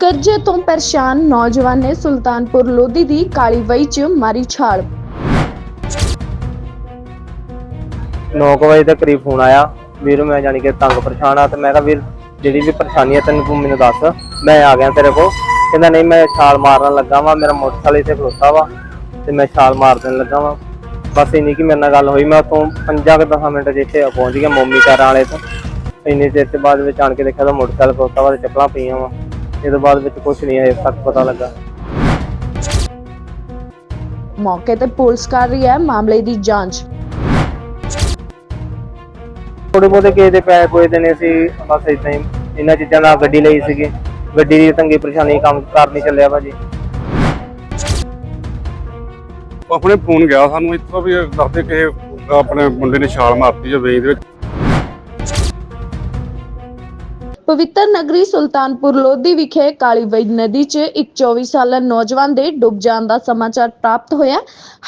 ਕਰਜ਼ੇ ਤੋਂ ਪਰੇਸ਼ਾਨ ਨੌਜਵਾਨ ਨੇ ਸੁਲਤਾਨਪੁਰ ਲੋਧੀ ਦੀ ਕਾਲੀ ਵਈ 'ਚ ਮਾਰੀ ਛਾਲ। 9 ਵਜੇ ਦੇ ਕਰੀਬ ਫੋਨ ਆਇਆ। ਵੀਰ, ਮੈਂ ਜਾਣੀ ਕਿ ਤੰਗ ਪਰੇਸ਼ਾਨ ਆ ਤੇ ਮੈਂ ਕਿਹਾ, ਵੀਰ, ਜਿਹੜੀ ਵੀ ਪਰੇਸ਼ਾਨੀ ਹੈ ਤੈਨੂੰ ਤੂੰ ਮੈਨੂੰ ਦੱਸ। ਮੈਂ ਆ ਗਿਆ ਤੇਰੇ ਕੋਲ। ਕਹਿੰਦਾ, ਨਹੀਂ, ਮੈਂ ਛਾਲ ਮਾਰਨ ਲੱਗਾ ਵਾਂ। ਮੇਰਾ ਮੋਟਰਸਾਈਕਲ ਇੱਥੇ ਖਲੋਤਾ ਵਾ ਤੇ ਮੈਂ ਛਾਲ ਮਾਰ ਦੇਣ ਲੱਗਾ ਵਾਂ। ਬਸ ਇੰਨੀ ਕੀ ਮੇਰੇ ਨਾਲ ਗੱਲ ਹੋਈ। ਮੈਂ ਉਤੋਂ 5 ਕਿ 10 ਮਿੰਟ ਜਿੱਥੇ ਪਹੁੰਚ ਗਿਆ ਮੋਮੀ ਘਰ ਵਾਲੇ ਤੋਂ। ਇੰਨੇ ਦੇਰ ਤੇ ਬਾਅਦ ਵਿੱਚ ਆਣ ਕੇ ਦੇਖਿਆ ਤਾਂ ਮੋਟਰਸਾਈਕਲ ਖਲੋਤਾ ਵਾ ਤੇ ਚੱਪਲਾਂ ਪਈਆਂ ਵਾਂ। ਇਹ ਤੋਂ ਬਾਅਦ ਵਿੱਚ ਕੁਝ ਨਹੀਂ ਹੈ ਤੱਕ ਪਤਾ ਲੱਗਾ। ਮੌਕੇ ਤੇ ਪੁਲਿਸ ਕਰ ਰਹੀ ਹੈ ਮਾਮਲੇ ਦੀ ਜਾਂਚ। ਥੋੜੇ ਬਹੁਤੇ ਕਿਸੇ ਦੇ ਪੈਸੇ ਪੋਏ ਦੇਣੇ ਸੀ ਬਸ ਇਦਾਂ ਹੀ ਇਹਨਾਂ ਚੀਜ਼ਾਂ ਨਾਲ ਗੱਡੀ ਲਈ ਸੀਗੀ। ਗੱਡੀ ਦੀ ਤੰਗੀ ਪਰੇਸ਼ਾਨੀ ਕੰਮ ਕਾਰ ਨਹੀਂ ਚੱਲਿਆ ਭਾਜੀ। ਆਪਣੇ ਫੋਨ ਗਿਆ ਸਾਨੂੰ ਇੱਥੋਂ ਵੀ ਦੱਸਦੇ ਕਿ ਆਪਣੇ ਮੁੰਡੇ ਨੇ ਛਾਲ ਮਾਰਤੀ ਹੈ ਵੇਈ ਦੇ ਵਿੱਚ। ਪਵਿੱਤਰ ਨਗਰੀ ਸੁਲਤਾਨਪੁਰ ਲੋਧੀ ਵਿਖੇ ਕਾਲੀ ਨਦੀ 'ਚ ਇੱਕ 24 ਸਾਲਾ ਨੌਜਵਾਨ ਦੇ ਡੁੱਬ ਜਾਣ ਦਾ ਸਮਾਚਾਰ ਪ੍ਰਾਪਤ ਹੋਇਆ।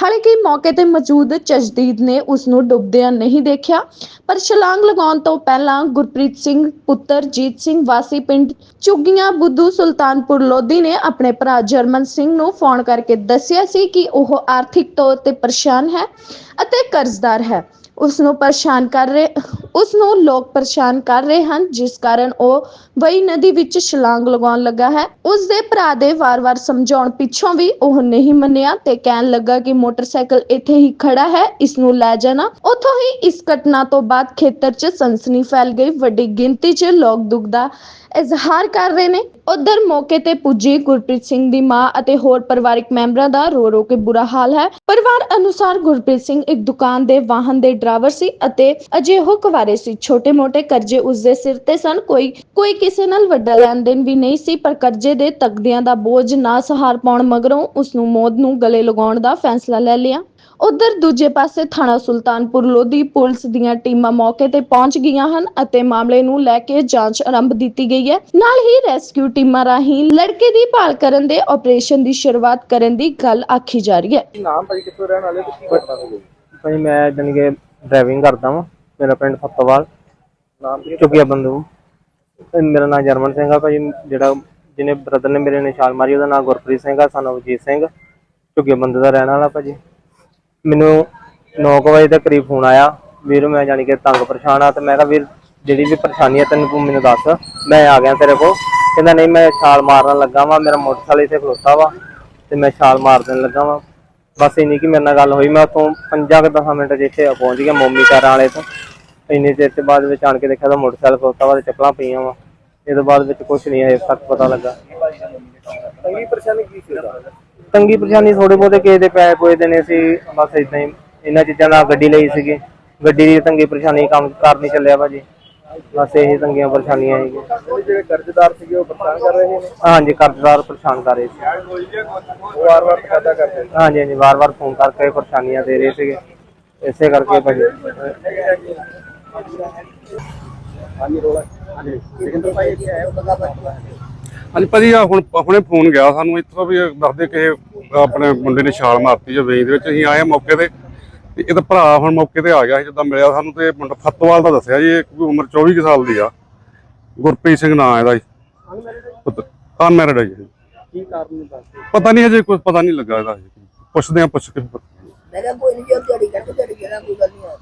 ਹਾਲਾਂਕਿ ਮੌਕੇ ਤੇ ਮੌਜੂਦ ਚਸ਼ਦੀਦ ਨੇ ਉਸ ਨੂੰ ਡੁੱਬਦਿਆਂ ਨਹੀਂ ਦੇਖਿਆ, ਪਰ ਛਲਾਂਗ ਲਗਾਉਣ ਤੋਂ ਪਹਿਲਾਂ ਗੁਰਪ੍ਰੀਤ ਸਿੰਘ, ਪੁੱਤਰ ਜੀਤ ਸਿੰਘ, ਵਾਸੀ ਪਿੰਡ ਚੁੱਗੀਆਂ ਬੁੱਧੂ ਸੁਲਤਾਨਪੁਰ ਲੋਧੀ ਨੇ ਆਪਣੇ ਭਰਾ ਜਰਮਨ ਸਿੰਘ ਨੂੰ ਫੋਨ ਕਰਕੇ ਦੱਸਿਆ ਸੀ ਕਿ ਉਹ ਆਰਥਿਕ ਤੌਰ ਤੇ ਪਰੇਸ਼ਾਨ ਹੈ ਅਤੇ ਕਰਜ਼ਦਾਰ ਹੈ। ਉਸ ਨੂੰ ਪਰੇਸ਼ਾਨ ਕਰ ਰਹੇ ਉਸ ਨੂੰ ਲੋਕ ਪਰੇਸ਼ਾਨ ਕਰ ਰਹੇ ਹਨ, ਜਿਸ ਕਾਰਨ ਉਹ ਵਈ ਨਦੀ ਵਿੱਚ ਛਲਾਂਗ ਲਗਾਉਣ ਲੱਗਾ ਹੈ। ਉਸ ਦੇ ਭਰਾ ਦੇ ਵਾਰ-ਵਾਰ ਸਮਝਾਉਣ ਪਿੱਛੋਂ ਵੀ ਉਹ ਨਹੀਂ ਮੰਨਿਆ ਤੇ ਕਹਿਣ ਲੱਗਾ ਕਿ ਮੋਟਰਸਾਈਕਲ ਇੱਥੇ ਹੀ ਖੜਾ ਹੈ ਇਸ ਨੂੰ ਲੈ ਜਾਣਾ। ਉੱਥੋਂ ਹੀ ਇਸ ਘਟਨਾ ਤੋਂ ਬਾਅਦ ਖੇਤਰ 'ਚ ਸਨਸਨੀ ਫੈਲ ਗਈ। ਵੱਡੀ ਗਿਣਤੀ 'ਚ ਲੋਕ ਦੁੱਖ ਦਾ ਇਜ਼ਹਾਰ ਕਰ ਰਹੇ ਨੇ। ਉਧਰ ਮੌਕੇ ਤੇ ਪੁੱਜੀ ਗੁਰਪ੍ਰੀਤ ਸਿੰਘ ਦੀ ਮਾਂ ਅਤੇ ਹੋਰ ਪਰਿਵਾਰਕ ਮੈਂਬਰਾਂ ਦਾ ਰੋ ਰੋ ਕੇ ਬੁਰਾ ਹਾਲ ਹੈ। ਪਰਿਵਾਰ ਅਨੁਸਾਰ ਗੁਰਪ੍ਰੀਤ ਸਿੰਘ ਇੱਕ ਦੁਕਾਨ ਦੇ ਵਾਹਨ ਦੇ ਡਰਾਈਵਰ ਸੀ ਅਤੇ ਅਜੇ ਉਹ ਕੁਵਾਰੇ ਸੀ। ਛੋਟੇ-ਮੋਟੇ ਕਰਜ਼ੇ ਉਸ ਸਿਰ ਤੇ ਸਨ। ਕੋਈ ਕੋਈ ਕਿਸੇ ਨਾਲ ਵੱਡਾ ਲੈਣ ਦੇਣ ਵੀ ਨਹੀਂ ਸੀ, ਪਰ ਕਰਜ਼ੇ ਦੇ ਤਕਦਿਆਂ ਦਾ ਬੋਝ ਨਾ ਸਹਾਰ ਪਾਉਣ ਮਗਰੋਂ ਉਸ ਨੂੰ ਮੌਤ ਨੂੰ ਗਲੇ ਲਗਾਉਣ ਦਾ ਫੈਸਲਾ ਲੈ ਲਿਆ। ਉਧਰ ਦੂਜੇ ਪਾਸੇ ਥਾਣਾ ਸੁਲਤਾਨਪੁਰ ਲੋਧੀ ਪੁਲਿਸ ਦੀਆਂ ਟੀਮਾਂ ਮੌਕੇ ਤੇ ਪਹੁੰਚ ਗਈਆਂ ਹਨ ਅਤੇ ਮਾਮਲੇ ਨੂੰ ਲੈ ਕੇ ਜਾਂਚ ਆਰੰਭ ਦਿੱਤੀ ਗਈ ਹੈ। ਨਾਲ ਹੀ ਰੈਸਕਿਊ ਟੀਮਾਂ ਰਾਹੀਂ ਲੜਕੇ ਦੀ ਭਾਲ ਕਰਨ ਦੇ ਆਪਰੇਸ਼ਨ ਦੀ ਸ਼ੁਰੂਆਤ ਕਰਨ ਦੀ ਗੱਲ ਆਖੀ ਜਾ ਰਹੀ ਹੈ। ਨਾਮ ਭਾਜੀ? ਕਿੱਥੋਂ ਰਹਿਣ ਵਾਲੇ ਤੁਸੀਂ? ਕਰਦਾ ਮੈਂ ਜਾਣੀ ਕਿ ਡਰਾਈਵਿੰਗ ਕਰਦਾ ਵਾਂ, ਮੇਰਾ ਪਿੰਡ ਫੱਤੋਵਾਲ ਨਾਮ ਚੁੱਕਿਆ ਬੰਦੂ। ਮੇਰਾ ਨਾਮ ਜਰਮਨ ਸਿੰਘ ਆ ਭਾਜੀ ਜਿਹੜਾ ਜਿਹਨੇ ਬ੍ਰਦਰ ਨੇ ਮੇਰੇ ਨੇ ਛਾਲ ਮਾਰੀ, ਉਹਦਾ ਨਾਮ ਗੁਰਪ੍ਰੀਤ ਸਿੰਘ ਆ ਸਾਨੂੰ ਵਜੀਤ ਸਿੰਘ। ਝੁੱਗੇ ਬੰਦੇ ਦਾ ਰਹਿਣ ਵਾਲਾ ਭਾਜੀ। ਮੈਨੂੰ 9 ਵਜੇ ਦੇ ਕਰੀਬ ਫੋਨ ਆਇਆ, ਵੀਰ ਮੈਂ ਜਾਣੀ ਕਿ ਤੰਗ ਪਰੇਸ਼ਾਨ ਆ, ਤੇ ਮੈਂ ਕਿਹਾ, ਵੀਰ, ਜਿਹੜੀ ਵੀ ਪਰੇਸ਼ਾਨੀ ਆ ਤੈਨੂੰ ਤੂੰ ਮੈਨੂੰ ਦੱਸ, ਮੈਂ ਆ ਗਿਆ ਤੇਰੇ ਕੋਲ। ਕਹਿੰਦਾ, ਨਹੀਂ, ਮੈਂ ਛਾਲ ਮਾਰਨ ਲੱਗਾ ਵਾਂ, ਮੇਰਾ ਮੋਟਰਸਾਈਕਲ ਇੱਥੇ ਖਲੋਤਾ ਵਾ, ਤੇ ਮੈਂ ਛਾਲ ਮਾਰ ਦੇਣ ਲੱਗਾ ਵਾਂ। ਬਸ ਇੰਨੀ ਕੀ ਮੇਰੇ ਨਾਲ ਗੱਲ ਹੋਈ ਮੈਂ ਉਤੋਂ 5 ਕਿ 10 ਮਿੰਟ ਜਿੱਥੇ ਪਹੁੰਚ ਗਿਆ ਮੋਮੀ ਕਾਰਾਂ ਵਾਲੇ ਤੋਂ। ਇੰਨੀ ਦੇਰ ਤੇ ਬਾਅਦ ਵਿੱਚ ਆਣ ਕੇ ਦੇਖਿਆ ਤਾਂ ਮੋਟਰਸਾਈਕਲ ਖਲੋਤਾ ਵਾ ਤੇ ਚੱਪਲਾਂ ਪਈਆਂ ਵਾ। ਇਹ ਤੋਂ ਬਾਅਦ ਵਿੱਚ ਕੁਝ ਨਹੀਂ ਹੈ ਤੱਕ ਪਤਾ ਲੱਗਾ। ਤੰਗੀ ਪਰੇਸ਼ਾਨੀ ਕੀ ਸੀ ਤੰਗੀ ਪਰੇਸ਼ਾਨੀ ਥੋੜੇ ਬਹੁਤੇ ਕਿਸੇ ਦੇ ਪੈਸੇ ਪੋਏ ਦੇਣੇ ਸੀ ਬਸ ਇਦਾਂ ਹੀ। ਇਹਨਾਂ ਚੀਜ਼ਾਂ ਨਾਲ ਗੱਡੀ ਲਈ ਸੀਗੀ। ਗੱਡੀ ਦੀ ਤੰਗੀ ਪਰੇਸ਼ਾਨੀ ਕੰਮ ਕਾਰ ਨਹੀਂ ਚੱਲਿਆ ਭਾਜੀ। ਬਸ ਇਹੀ ਤੰਗੀਆਂ ਪਰੇਸ਼ਾਨੀਆਂ ਹੈਗੀਆਂ। ਉਹ ਜਿਹੜੇ ਕਰਜ਼ਦਾਰ ਸੀਗੇ ਉਹ ਪਰੇਸ਼ਾਨ ਕਰ ਰਹੇ ਨੇ? ਹਾਂਜੀ ਕਰਜ਼ਦਾਰ ਪਰੇਸ਼ਾਨ ਕਰ ਰਹੇ ਸੀ। ਉਹ ਵਾਰ-ਵਾਰ ਤਕਾਦਾ ਕਰਦੇ ਨੇ ਹਾਂਜੀ ਹਾਂਜੀ ਵਾਰ-ਵਾਰ ਫੋਨ ਕਰਕੇ ਪਰੇਸ਼ਾਨੀਆਂ ਦੇ ਰਹੇ ਸੀਗੇ। ਇਸੇ ਕਰਕੇ ਭਾਜੀ। ਹਾਂਜੀ ਰੋਲਾ। ਹਾਂਜੀ ਸਿਕੰਦਰ ਭਾਈ ਜੀ ਆਏ ਉਹ ਬੰਦਾ ਬੈਠਾ ਹਾਂਜੀ ਭਾਜੀ ਆ ਹੁਣ ਆਪਣੇ ਫੋਨ ਗਿਆ ਸਾਨੂੰ ਇੱਥੋਂ ਵੀ ਦੱਸਦੇ ਕਿ ਆਪਣੇ ਮੁੰਡੇ ਨੇ ਛਾਲ ਮਾਰਤੀ ਵੇਈ ਦੇ ਵਿੱਚ। ਅਸੀਂ ਆਏ ਮੌਕੇ ਤੇ। ਤੇ ਇਹਦਾ ਭਰਾ ਹੁਣ ਮੌਕੇ ਤੇ ਆ ਗਿਆ ਜਦੋਂ ਮਿਲਿਆ ਸਾਨੂੰ ਤੇ ਮੁੰਡਾ ਫੱਤਵਾਲ ਦਾ ਦੱਸਿਆ ਜੀ ਇਹ ਕੋਈ ਉਮਰ 24 ਕੁ ਸਾਲ ਦੀ ਆ। ਗੁਰਪ੍ਰੀਤ ਸਿੰਘ ਨਾਂ ਇਹਦਾ ਜੀ। ਅਨਮੈਰਿਡ ਹੈ ਜੀ। ਕੀ ਕਾਰਨ ਦੱਸਦੇ ਪਤਾ ਨਹੀਂ ਹਜੇ ਕੁਝ ਪਤਾ ਨਹੀਂ ਲੱਗਾ ਇਹਦਾ। ਪੁੱਛਦੇ ਆ ਪੁੱਛ ਕੇ। ਮੈਂ ਕਿਹਾ ਕੋਈ ਨਹੀਂ ਜੋ ਦਿਹਾੜੀ ਕੱਢ ਦਿਹਾੜੀ ਕਰਾਂ ਕੋਈ ਗੱਲ ਨਹੀਂ ਆ।